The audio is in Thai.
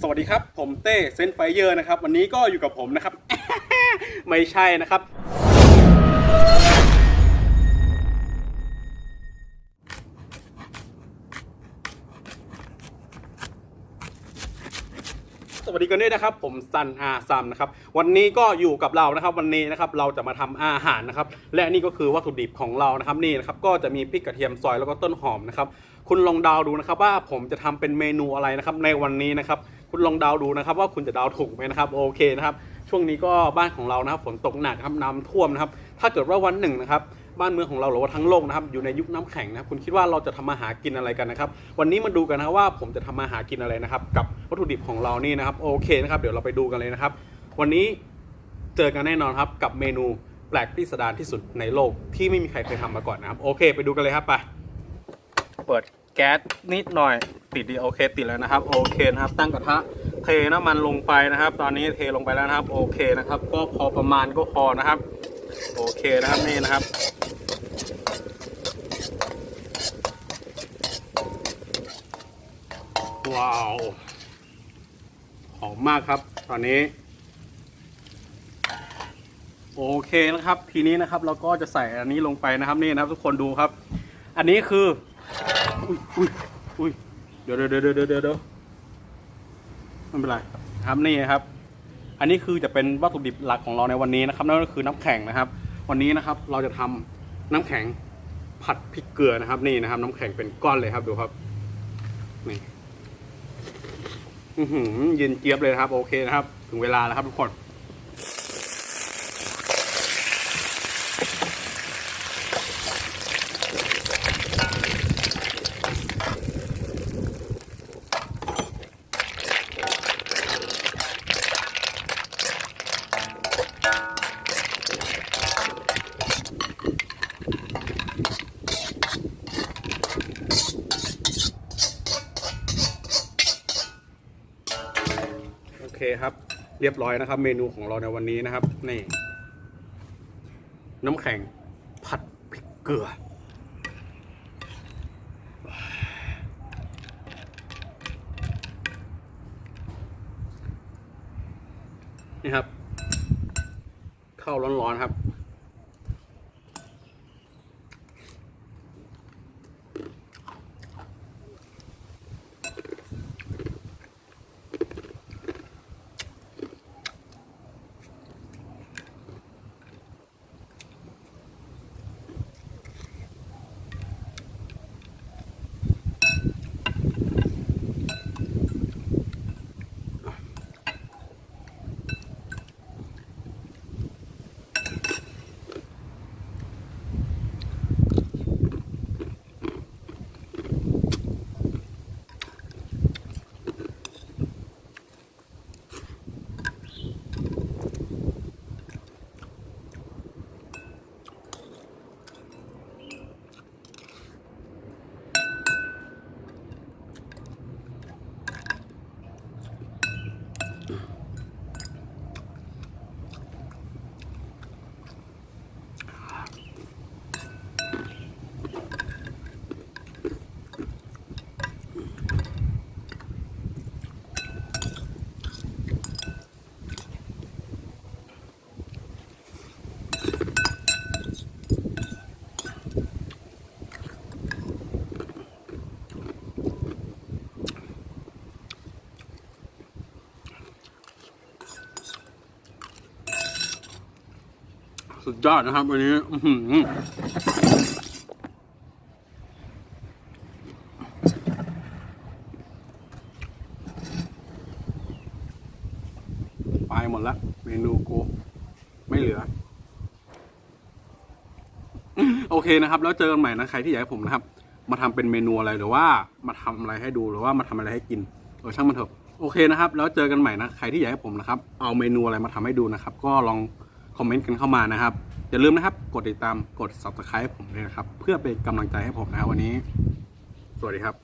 สวัสดีครับ ผมเต้เซนไฟเยอร์นะครับ วันนี้ก็อยู่กับผมนะครับ ไม่ใช่นะครับ ดีกันด้วยนะครับ ผมซันอาซัมนะครับ วันนี้ก็อยู่กับเรานะครับ วันนี้นะครับเราจะมาทำอาหารนะครับ และนี่ก็คือวัตถุดิบของเรานะครับนี่นะครับก็จะมีพริกกระเทียมซอยแล้วก็ต้นหอมนะครับคุณลองเดาดูนะครับ ว่าผมจะทำเป็นเมนูอะไรนะครับในวันนี้นะครับ คุณลองเดาดูนะครับ ว่าคุณจะเดาถูกไหมนะครับโอเคนะครับ ช่วงนี้ก็บ้านของเรานะครับฝนตกหนักครับน้ำท่วมนะครับ ถ้าเกิดว่าวันหนึ่งนะครับ บ้านเมืองของเราหรือว่าทั้งโลกนะครับอยู่ในยุคน้ำแข็งนะครับคุณคิดว่าเราจะทำอาหากินอะไรกันนะครับ วันนี้มาดูกันนะว่าผมจะทำอาหากินอะไรนะครับ กับวัตถุดิบของเรานี่นะครับโอเคนะครับเดี๋ยวเราไปดูกันเลยนะครับ วันนี้เจอกันแน่นอนครับกับเมนูแปลกพิสดารที่สุดในโลกที่ไม่มีใครเคยทำมาก่อนนะครับ โอเค ไปดูกันเลยครับไปเปิดแก๊สนิดหน่อยติดดีโอเคติดแล้วนะครับโอเคนะครับ ตั้งกระทะเทน้ำมันลงไปนะครับ ตอนนี้เทลงไปแล้วนะครับ โอเคนะครับ ก็พอประมาณก็พอนะครับ โอเคนะครับนี่นะครับ ว้าวหอมมากครับ ตอนนี้ โอเคนะครับ ทีนี้นะครับ เราก็จะใส่อันนี้ลงไปนะครับ นี่นะครับ ทุกคนดูครับ อันนี้คืออุ้ยอุ้ยอุ้ยเดี๋ยวเดี๋ยวเดี๋ยวเดี๋ยวเดี๋ยวเดี๋ยวไม่เป็นไรครับนี่ครับ อันนี้คือจะเป็นวัตถุดิบหลักของเราในวันนี้นะครับนั่นก็คือน้ำแข็งนะครับ วันนี้นะครับเราจะทำน้ำแข็งผัดพริกเกลือนะครับ นี่นะครับ น้ำแข็งเป็นก้อนเลยครับดูครับนี่ อือหือ เย็นเจี๊ยบเลยนะครับ โอเคนะครับ ถึงเวลาแล้วครับทุกคน เคครับ เรียบร้อยนะครับ เมนูของเราในวันนี้นะครับ นี่ น้ำแข็งผัดพริกเกลือ นี่ครับ ข้าวร้อนๆครับ สุดยอดนะครับวันนี้อืไปหมดละเมนูกูไม่เหลือ โอเคนะครับ แล้วเจอกันใหม่นะใครที่อยากให้ผมนะครับ มาทำเป็นเมนูอะไรหรือว่ามาทำอะไรให้ดูหรือว่ามาทำอะไรให้กินเออช่างมันเถอะโอเคนะครับ แล้วเจอกันใหม่นะใครที่อยากให้ผมนะครับ เอาเมนูอะไรมาทำให้ดูนะครับ ก็ลอง คอมเมนต์กันเข้ามานะครับ อย่าลืมนะครับ กดติดตามกด subscribe ให้ผมด้วยนะครับ เพื่อเป็นกำลังใจให้ผมนะวันนี้ สวัสดีครับ